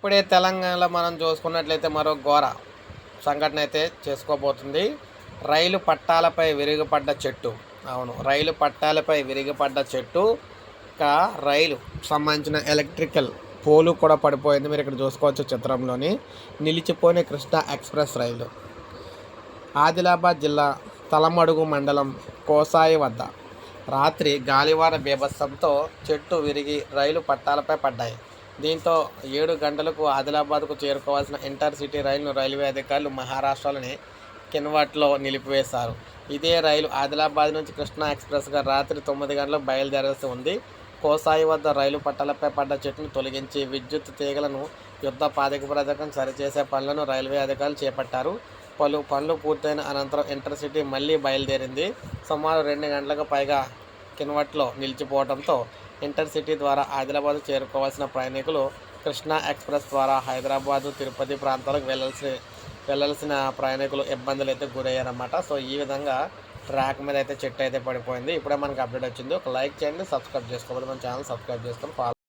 ఇప్పుడే తెలంగాణలో మనం చూసుకున్నట్లయితే మరో ఘోర సంఘటన అయితే చేసుకోబోతుంది. రైలు పట్టాలపై విరిగిపడ్డ చెట్టు. అవును రైలు పట్టాలపై విరిగిపడ్డ చెట్టు. ఇంకా రైలు సంబంధించిన ఎలక్ట్రికల్ పోలు కూడా పడిపోయింది. మీరు ఇక్కడ చూసుకోవచ్చు చిత్రంలోని నిలిచిపోయిన కృష్ణా ఎక్స్ప్రెస్ రైలు. ఆదిలాబాద్ జిల్లా తలమడుగు మండలం కోసాయి వద్ద రాత్రి గాలివాన బీభత్సంతో చెట్టు విరిగి రైలు పట్టాలపై పడ్డాయి. దీంతో ఏడు గంటలకు ఆదిలాబాద్కు చేరుకోవాల్సిన ఇంటర్ సిటీ రైలును రైల్వే అధికారులు మహారాష్ట్రలోని కిన్వాట్లో నిలిపివేశారు. ఇదే రైలు ఆదిలాబాద్ నుంచి కృష్ణా ఎక్స్ప్రెస్గా రాత్రి తొమ్మిది గంటలకు బయలుదేరాల్సి ఉంది. కోసాయి వద్ద రైలు పట్టాలపై పడ్డ చెట్టును తొలగించి విద్యుత్ తీగలను యుద్ధ పాదక సరిచేసే పనులను రైల్వే అధికారులు చేపట్టారు. పలు పనులు పూర్తయిన అనంతరం ఇంటర్సిటీ మళ్ళీ బయలుదేరింది. సుమారు రెండు గంటలకు పైగా కిన్వట్లో నిలిచిపోవడంతో ఇంటర్సిటీ ద్వారా ఆదిలాబాద్ చేరుకోవాల్సిన ప్రయాణికులు కృష్ణా ఎక్స్ప్రెస్ ద్వారా హైదరాబాదు తిరుపతి ప్రాంతాలకు వెళ్ళాల్సి వెళ్ళాల్సిన ప్రయాణికులు ఇబ్బందులు అయితే గురయ్యారన్నమాట. సో ఈ విధంగా ట్రాక్ మీద అయితే చెట్టు అయితే పడిపోయింది. ఇప్పుడే మనకి అప్డేట్ వచ్చింది. ఒక లైక్ చేయండి సబ్స్క్రైబ్ చేసుకోవాలి. మన ఛానల్ సబ్స్క్రైబ్ చేసుకొని ఫాలో